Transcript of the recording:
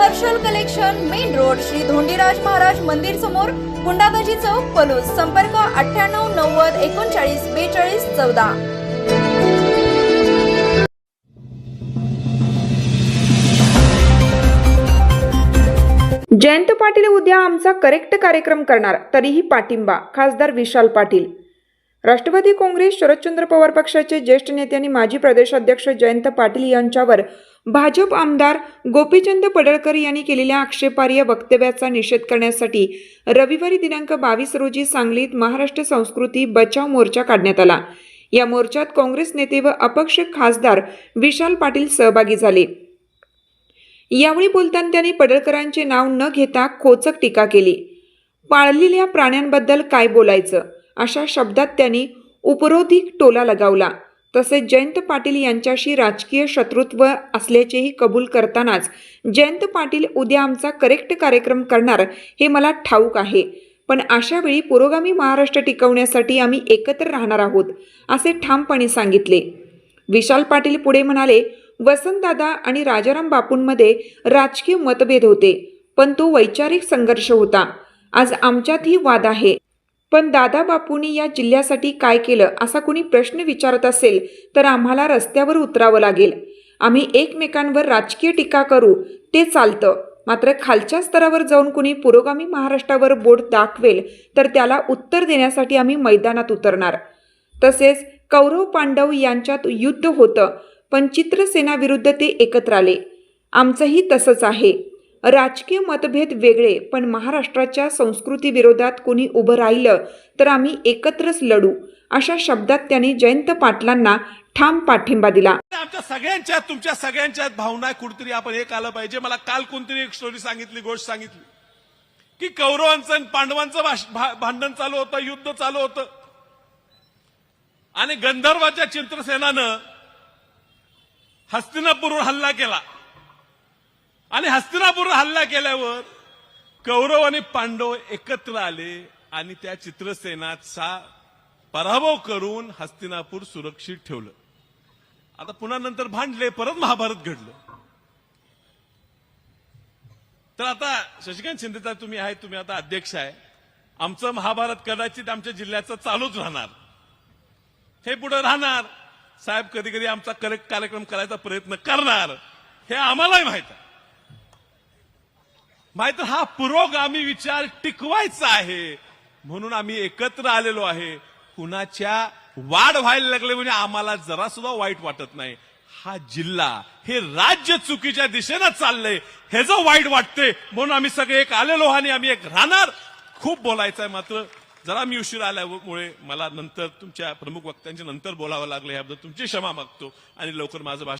Harshal collection main road Shri Dhondiraj Maharaj मंदिर समोर गुंडागजी चौक पलूस. संपर्क अठ्ठ्याण्णव नव्वद एकोणचाळीस बेचाळीस चौदा. जयंत पाटील उद्या आमचा करेक्ट कार्यक्रम करणार तरीही पाठिंबा. खासदार विशाल पाटील. राष्ट्रवादी काँग्रेस शरदचंद्र पवार पक्षाचे ज्येष्ठ नेते आणि माजी प्रदेशाध्यक्ष जयंत पाटील यांच्यावर भाजप आमदार गोपीचंद पडळकर यांनी केलेल्या आक्षेपार्ह वक्तव्याचा निषेध करण्यासाठी रविवारी दिनांक बावीस रोजी सांगलीत महाराष्ट्र संस्कृती बचाव मोर्चा काढण्यात आला. या मोर्चात काँग्रेस नेते व अपक्ष खासदार विशाल पाटील सहभागी झाले. यावेळी बोलताना त्यांनी पडळकरांचे नाव न घेता खोचक टीका केली. पाळलेल्या प्राण्यांबद्दल काय बोलायचं? अशा शब्दात त्यांनी उपरोधिक टोला लगावला. तसेच जयंत पाटील यांच्याशी राजकीय शत्रुत्व असल्याचेही कबूल करतानाच जयंत पाटील उद्या आमचा करेक्ट कार्यक्रम करणार हे मला ठाऊक आहे. पण अशा वेळी पुरोगामी महाराष्ट्र टिकवण्यासाठी आम्ही एकत्र राहणार आहोत असे ठामपणे सांगितले. विशाल पाटील पुढे म्हणाले वसंतदादा आणि राजाराम बापूंमध्ये राजकीय मतभेद होते पण तो वैचारिक संघर्ष होता. आज आमच्यातही वाद आहे. पण दादा बापूंनी या जिल्ह्यासाठी काय केलं असा कोणी प्रश्न विचारत असेल तर आम्हाला रस्त्यावर उतरावं लागेल. आम्ही एकमेकांवर राजकीय टीका करू ते चालतं. मात्र खालच्या स्तरावर जाऊन कुणी पुरोगामी महाराष्ट्रावर बोट दाखवेल तर त्याला उत्तर देण्यासाठी आम्ही मैदानात उतरणार. तसेच कौरव पांडव यांच्यात युद्ध होतं पण चित्रसेनाविरुद्ध ते एकत्र आले. आमचंही तसंच आहे. राजकीय मतभेद वेगळे पण महाराष्ट्राच्या संस्कृतीविरोधात कोणी उभं राहिलं तर आम्ही एकत्रच लढू अशा शब्दात त्यांनी जयंत पाटलांना ठाम पाठिंबा दिला. आमच्या सगळ्यांच्या तुमच्या सगळ्यांच्या भावना कुठतरी आपण एक आलं पाहिजे. मला काल कोणतरी एक स्टोरी सांगितली गोष्ट सांगितली. की कौरवांचं पांडवांचं भाष- भा- भांडण चालू होतं युद्ध चालू होतं. आणि गंधर्वाच्या चित्रसेनानं हस्तिनापूरवर हल्ला केला. आणि हस्तिनापूरवर हल्ला केल्यावर कौरव आणि पांडव एकत्र आले आणि त्या चित्रसेनाचा पराभव करून हस्तिनापूर सुरक्षित ठेवलं. आता पुन्हा नंतर भांडले परत महाभारत घडलं. तर आता शशिकांत शिंदेचा तुम्ही आहे तुम्ही आता अध्यक्ष आहे. आमचं महाभारत कदाचित आमच्या जिल्ह्याचं चालूच राहणार. हे पुढे राहणार. साहेब कधी कधी आमचा करेक्ट कार्यक्रम करायचा प्रयत्न करणार. हे आम्हालाही माहीत आहे. माहीत हा पुरोगामी विचार टिकवायचा आहे. म्हणून आम्ही एकत्र आलेलो आहे. कुणाच्या वाढ व्हायला लागले म्हणजे आम्हाला जरा सुद्धा वाईट वाटत नाही. हा जिल्हा हे राज्य चुकीच्या दिशेनं चाललंय. हे जो वाईट वाटते म्हणून आम्ही सगळे एक आलेलो आणि आम्ही एक राहणार. खूप बोलायचं आहे मात्र. जरा मी उशीर आल्यामुळे मला नंतर तुमच्या प्रमुख वक्त्यांच्या नंतर बोलावं लागलं. याबद्दल तुमची क्षमा मागतो आणि लवकर माझं भाषण